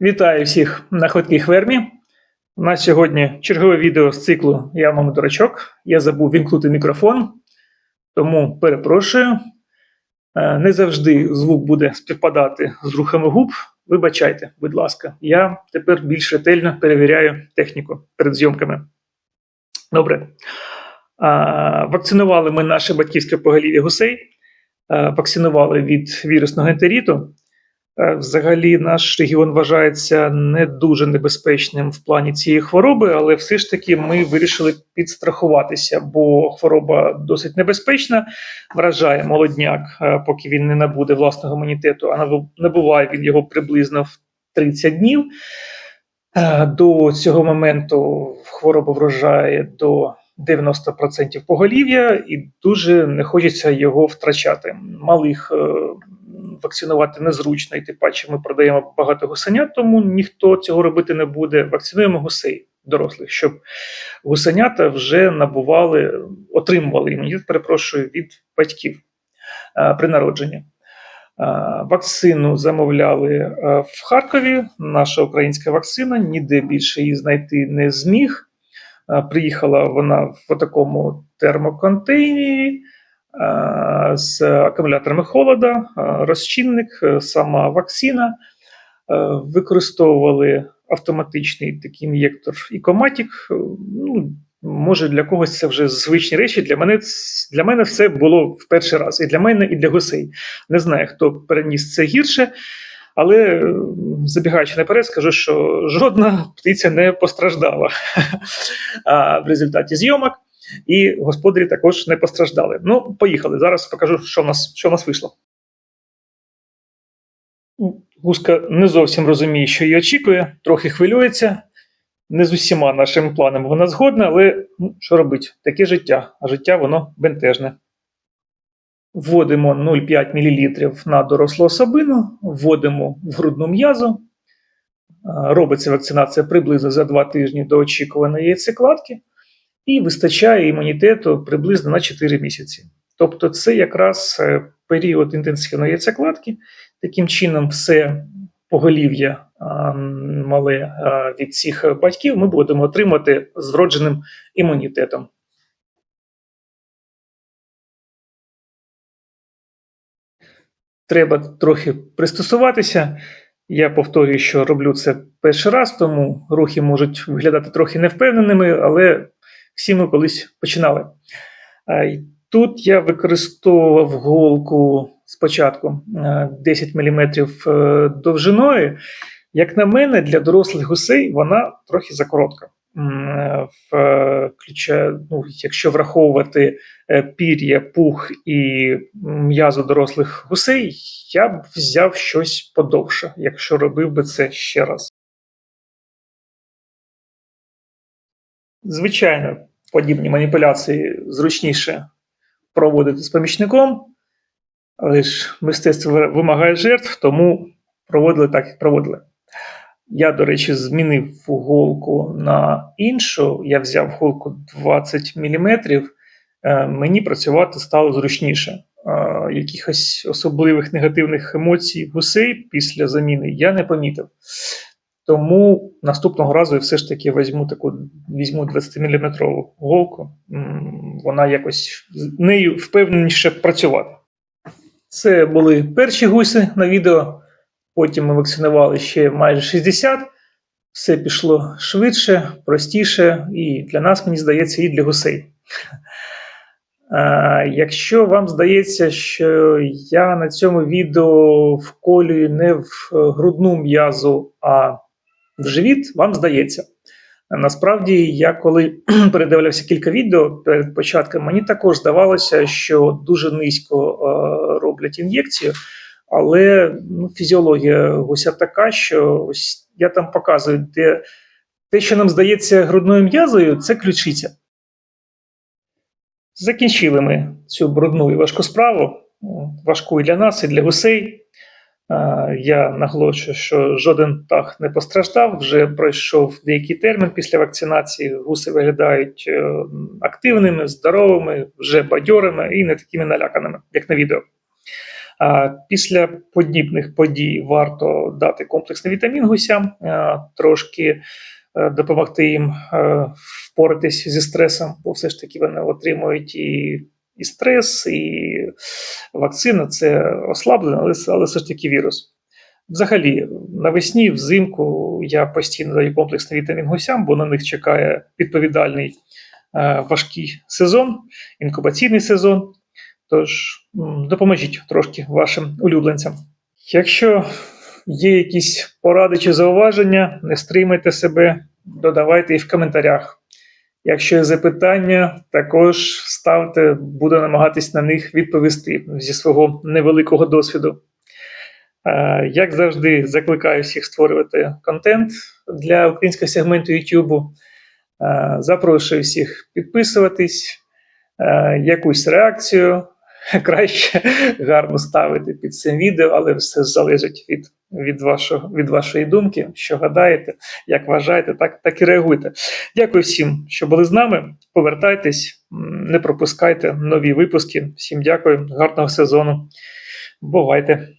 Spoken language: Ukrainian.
Вітаю всіх на ходкій фермі. У нас сьогодні чергове відео з циклу Я мама дурачок. Я забув вімкнути мікрофон, тому перепрошую. Е, Не завжди звук буде співпадати з рухами губ. Вибачайте, будь ласка, я тепер більш ретельно перевіряю техніку перед зйомками. Добре. Вакцинували ми наше батьківське поголів'я гусей, вакцинували від вірусного ентеріту. Е, Взагалі, наш регіон вважається не дуже небезпечним в плані цієї хвороби, але все ж таки ми вирішили підстрахуватися, бо хвороба досить небезпечна, вражає молодняк, е, поки він не набуде власного імунітету, а набуває він його приблизно в 30 днів. Е, До цього моменту хвороба вражає до 90% поголів'я, і дуже не хочеться його втрачати. Малих вакцинувати незручно, і тим паче ми продаємо багато гусенят, тому ніхто цього робити не буде. Вакцинуємо гусей дорослих, щоб гусенята вже набували, отримували імунітет, перепрошую, від батьків е, при народженні. Е, Вакцину замовляли е, в Харкові. Наша українська вакцина, ніде більше її знайти не зміг. Приїхала вона в такому термоконтейнері з акумуляторами холода, е, розчинник, е, сама вакцина. Е, Використовували автоматичний такий ін'єктор Ікоматік. Е, Ну, може, для когось це вже звичні речі. Для мене, для мене все було в перший раз. І для мене, і для гусей. Не знаю, хто переніс це гірше. Але е, забігаючи наперед, скажу, що жодна птиця не постраждала в результаті зйомок, і господарі також не постраждали. Ну, поїхали. Зараз покажу, що в нас, що в нас вийшло. Гуска не зовсім розуміє, що її очікує, трохи хвилюється. Не з усіма нашими планами вона згодна, але ну, що робить? Таке життя, а життя воно бентежне. Вводимо 0,5 мл на дорослу особину, вводимо в грудну м'язу. Робиться вакцинація приблизно за 2 тижні до очікуваної яйцекладки, і вистачає імунітету приблизно на 4 місяці. Тобто, це якраз е, період інтенсивної яйцекладки. Таким чином, все поголів'я мале від цих батьків ми будемо отримати з вродженим імунітетом. треба трохи пристосуватися. Я повторюю, що роблю це перший раз, тому рухи можуть виглядати трохи невпевненими, але всі ми колись починали. Тут я використовував голку спочатку е, 10 мм довжиною. Як на мене, для дорослих гусей вона трохи закоротка. Е, ну, якщо враховувати е, пір'я, пух і м'язо дорослих гусей, я б взяв щось подовше, якщо робив би це ще раз. Звичайно, подібні маніпуляції зручніше проводити з помічником, але ж мистецтво вимагає жертв, тому проводили так, як проводили. Я, до речі, змінив голку на іншу. Я взяв голку 20 мм. Мені працювати стало зручніше. Е, Якихось особливих негативних емоцій гусей після заміни я не помітив. Тому наступного разу я все ж таки візьму таку візьму 20-мм голку. Вона якось нею впевненіше працювати. Це були перші гуси на відео. Потім ми вакцинували ще майже 60. Все пішло швидше, простіше, і для нас, мені здається, і для гусей. Якщо вам здається, що я на цьому відео вколюю не в грудну м'язу, а в живіт, вам здається. Насправді, я коли передивлявся кілька відео перед початком, мені також здавалося, що дуже низько е, роблять ін'єкцію, але ну, фізіологія гуся така, що ось я там показую, де те, що нам здається грудною м'язою, це ключиця. Закінчили ми цю брудну і важку справу, важку і для нас, і для гусей. Я наголошую, що жоден птах не постраждав. Вже пройшов деякий термін після вакцинації. Гуси виглядають е, активними, здоровими, вже бадьорими і не такими наляканими, як на відео. Після подібних подій варто дати комплексний вітамін гусям, е, трошки е, допомогти їм впоратись зі стресом, бо все ж таки вони отримують і, і стрес, і вакцина це ослаблено, але, але все ж таки вірус. Взагалі, навесні, взимку я постійно даю комплексний вітамін гусям, бо на них чекає відповідальний е, важкий сезон, інкубаційний сезон. Тож допоможіть трошки вашим улюбленцям. Якщо є якісь поради чи зауваження, не стримайте себе, додавайте їх в коментарях. Якщо є запитання, також ставте, буду намагатись на них відповісти зі свого невеликого досвіду. Е, Як завжди, закликаю всіх створювати контент для українського сегменту YouTube. Е, Запрошую всіх підписуватись, е, якусь реакцію краще гарно ставити під цим відео, але все залежить від, від, вашого, від вашої думки, що гадаєте, як вважаєте, так, так і реагуйте. Дякую всім, що були з нами. Повертайтесь, не пропускайте нові випуски. Всім дякую, гарного сезону. Бувайте!